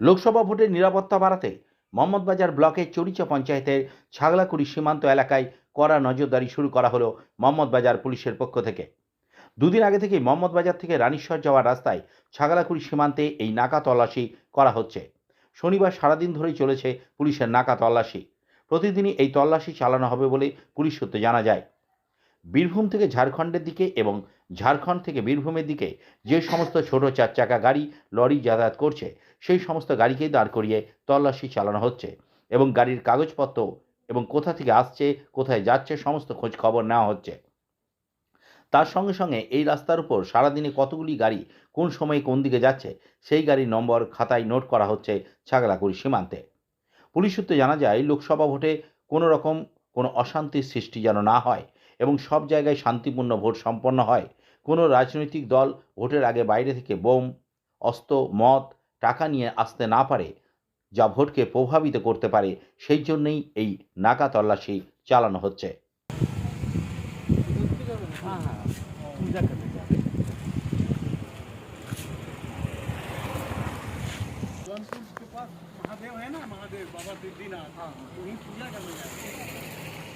লোকসভা ভোটের নিরাপত্তা বাড়াতে মোহাম্মদবাজার ব্লকের চরিচা পঞ্চায়েতের ছাগলাকুড়ি সীমান্ত এলাকায় কড়া নজরদারি শুরু করা হলো মোহাম্মদবাজার পুলিশের পক্ষ থেকে। দুদিন আগে থেকেই মোহাম্মদবাজার থেকে রানীশ্বর যাওয়ার রাস্তায় ছাগলাকুড়ি সীমান্তে এই নাকা তল্লাশি করা হচ্ছে। শনিবার সারাদিন ধরেই চলেছে পুলিশের নাকা তল্লাশি। প্রতিদিনই এই তল্লাশি চালানো হবে বলে পুলিশ সূত্রে জানা যায়। বীরভূম থেকে ঝাড়খণ্ডের দিকে এবং ঝাড়খণ্ড থেকে বীরভূমের দিকে যে সমস্ত ছোট চার চাকা গাড়ি, লরি যাতায়াত করছে, সেই সমস্ত গাড়িকেই দাঁড় করিয়ে তল্লাশি চালানো হচ্ছে এবং গাড়ির কাগজপত্র এবং কোথা থেকে আসছে, কোথায় যাচ্ছে, সমস্ত খোঁজ খবর নেওয়া হচ্ছে। তার সঙ্গে সঙ্গে এই রাস্তার উপর সারাদিনে কতগুলি গাড়ি কোন সময়ে কোন দিকে যাচ্ছে, সেই গাড়ির নম্বর খাতায় নোট করা হচ্ছে ছাগলাকুড়ি সীমান্তে। পুলিশ সূত্রে জানা যায়, লোকসভা ভোটে কোনো রকম কোনো অশান্তির সৃষ্টি যেন না হয় এবং সব জায়গায় শান্তিপূর্ণ ভোট সম্পন্ন হয় কোনো রাজনৈতিক দল ভোটের আগে বাইরে থেকে বোম অস্ত্র মদ টাকা নিয়ে আসতে না পারে যা ভোটকে প্রভাবিত করতে পারে সেই জন্যই এই নাকা তল্লাশি চালানো হচ্ছে हाँ हाँ पूजा करने जा रहे जौनपुर के पास महादेव है ना महादेव बाबा सिद्धिनाथ हाँ वहीं पूजा करने जाते हैं